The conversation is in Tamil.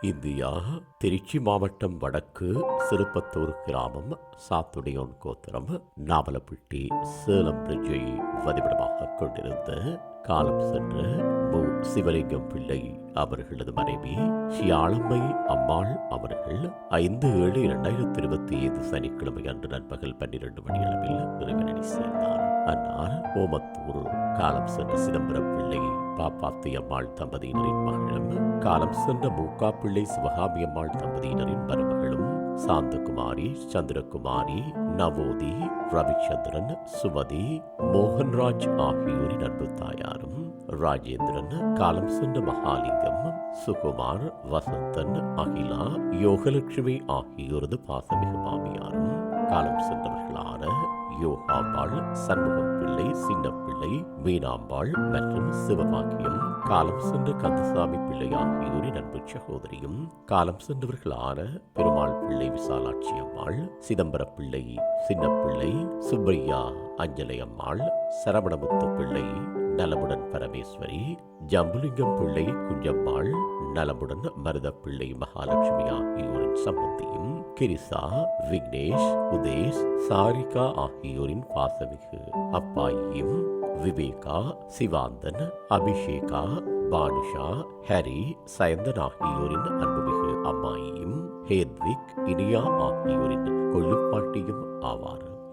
இந்தியா திருச்சி மாவட்டம் வடக்கு சிறுப்பத்தூர் கிராமம் சாத்துடையோன் கோத்திரம் நாவலப்பட்டி சேலம் பிரிட்ஜை வதிவிடமாக கொண்டிருந்த காலம் சென்ற மு. சிவலிங்கம் பிள்ளை அவர்களது மனைவி ஷியாளம்மை அம்மாள் அவர்கள் ஐந்து ஏழு இரண்டாயிரத்தி இருபத்தி ஐந்து சனிக்கிழமை அன்று நண்பகல் பன்னிரண்டு மணி அளவில் இறைவனடி சேர்ந்தார். அன்னார் ஓமத்தூர் காலம் சென்ற சிதம்பரம் பிள்ளை பாப்பாத்தி பாத்தியம்மாள் தம்பதியினரின் மகளும் காலம் சென்ற மூக்கா பிள்ளை சிவகாமி அம்மாள் தம்பதியினரின் மருமகளும் சாந்தகுமாரி சந்திரகுமாரி நவோதி ரவிச்சந்திரன் சுமதி மோகன்ராஜ் ஆகியோரின் அன்பு தாயாரும் ராஜேந்திரன் காலம் சென்ற மகாலிங்கம் சுகுமார் வசந்தன் அகிலா யோகலட்சுமி ஆகியோரது பாசமிகு மாமியாரும் காலம் சென்ற யோகாம்பாள் சண்முகம் பிள்ளை சின்னப்பிள்ளை மீனாம்பாள் மற்றும் சிவபாக்கியம். காலம் சென்ற கந்தசாமி பிள்ளை ஆகியோரின் அன்பு சகோதரியும் காலம் சென்றவர்களான பெருமாள் பிள்ளை விசாலாட்சி அம்மாள் சிதம்பர பிள்ளை சின்னப்பிள்ளை சுப்பையா அஞ்சலை அம்மாள் சரவணமுத்து பிள்ளை நலமுடன் பரமேஸ்வரி ஜம்புலிங்கம் பிள்ளை குஞ்சம்மாள் நலமுடன் மருதப்பிள்ளை மகாலட்சுமி ஆகியோரின் சம்பந்தி. கிரிசா விக்னேஷ் உதேஷ் சாரிகா ஆகியோரின் பாசமிகு அப்பாயியும் விவேகா சிவாந்தன் அபிஷேகா பானுஷா ஹரி சயந்தன் ஆகியோரின் அன்புமிகு. அம்மாயியும் ஹேத்விக் இனியா ஆகியோரின் கொள்ளுப்பாட்டியும் ஆவார்.